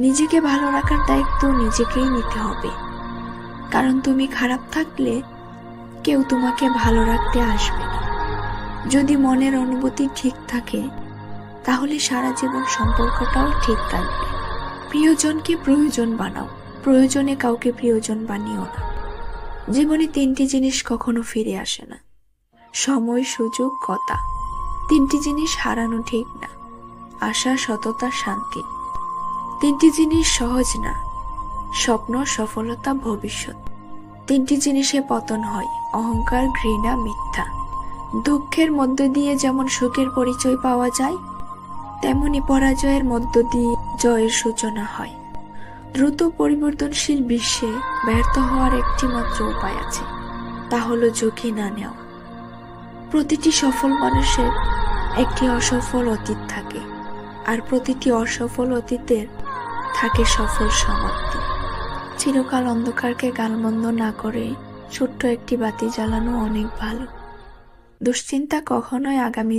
নিজেকে ভালো রাখার দায়িত্ব নিজেকেই নিতে হবে। কারণ তুমি খারাপ থাকলে কেউ তোমাকে ভালো রাখতে আসবে না। যদি মনের অনুভূতি ঠিক থাকে, তাহলে সারা জীবন সম্পর্কটাও ঠিক থাকবে। প্রিয়জনকে প্রয়োজন বানাও। প্রয়োজনে কাউকে প্রিয়জন বানিও না। জীবনে তিনটি জিনিস কখনো ফিরে আসে না। সময়, সুযোগ, কথা। তিনটি জিনিস হারানো ঠিক না। আশা, সততা, শান্তি। তিনটি জিনিস সহজ না। স্বপ্ন, সফলতা, ভবিষ্যৎ। তিনটি জিনিসে পতন হয়, অহংকার, ঘৃণা, মিথ্যা। দুঃখের মধ্য দিয়ে যেমন সুখের পরিচয় পাওয়া যায়, তেমনি পরাজয়ের মধ্য দিয়ে জয়ের সূচনা হয়। দ্রুত পরিবর্তনশীল বিশ্বে ব্যর্থ হওয়ার একটি মাত্র উপায় আছে, তা হলো ঝুঁকি না নেওয়া। প্রতিটি সফল মানুষের একটি অসফল অতীত থাকে, আর প্রতিটি অসফল অতীতের থাকে সফল সমাপ্তি। চিরকাল অন্ধকারকে গালমন্দ না করে ছোট্ট একটি বাতি জ্বালানো অনেক ভালো। দুশ্চিন্তা কখনোই আগামী